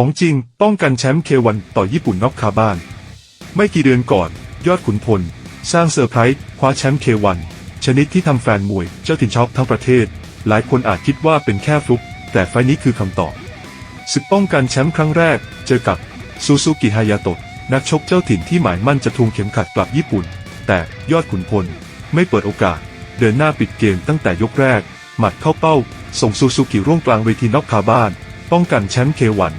ของจริงป้องกันแชมป์เควันต่อญี่ปุ่นน็อกคาบ้าน ไม่กี่เดือนก่อน ยอดขุนพล สร้างเซอร์ไพรส์คว้าแชมป์เควันชนิดที่ทำแฟนมวยเจ้าถิ่นช็อกทั้งประเทศ หลายคนอาจคิดว่าเป็นแค่ฟลุกแต่ไฟล์นี้คือคำตอบศึกป้องกันแชมป์ครั้งแรก เจอกับซูซูกิฮายาโตะนักชกเจ้าถิ่นที่หมายมั่นจะทวงเข็มขัดกลับญี่ปุ่น แต่ยอดขุนพล ไม่เปิดโอกาส เดินหน้าปิดเกมตั้งแต่ยกแรก หมัดเข้าเป้า ส่งซูซูกิร่วงกลางเวทีน็อกคาบ้าน ป้องกันแชมป์เควัน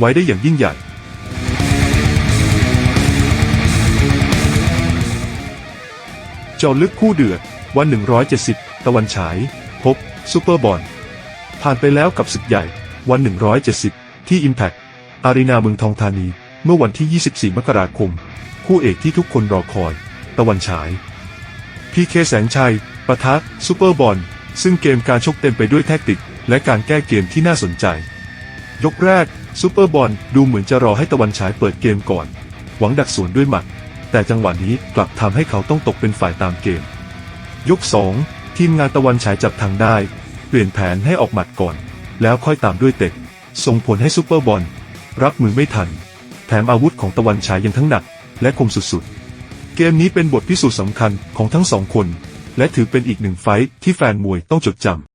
ไว้ได้อย่างยิ่งใหญ่จาะลึกคู่เดือด วัน 170 ตะวันฉาย พบ ซูเปอร์บอลผ่านไปแล้วกับศึกใหญ่ วัน 170 ที่ Impact อารีนาเมืองทองธานี เมื่อวันที่ 24 มกราคม คู่เอกที่ทุกคนรอคอย ตะวันฉาย พีเคแสงชัยปะทะซูเปอร์บอลซึ่งเกมการชกเต็มไปด้วยแทคติก และการแก้เกมที่น่าสนใจ ยกแรก ซูเปอร์บอลดูเหมือนจะรอให้ตะวันฉายเปิดเกมก่อน หวังดักสวนด้วยหมัด แต่จังหวะนี้กลับทำให้เขาต้องตกเป็นฝ่ายตามเกม ยก 2 ทีมงานตะวันฉายจับทางได้ เปลี่ยนแผนให้ออกหมัดก่อน แล้วค่อยตามด้วยเตะส่งผลให้ซูเปอร์บอลรับมือไม่ทัน แถมอาวุธของตะวันฉายยังทั้งหนัก และคมสุดๆ เกมนี้เป็นบทพิสูจน์สำคัญของทั้งสองคน และถือเป็นอีกหนึ่งไฟท์ที่แฟนมวยต้องจดจำ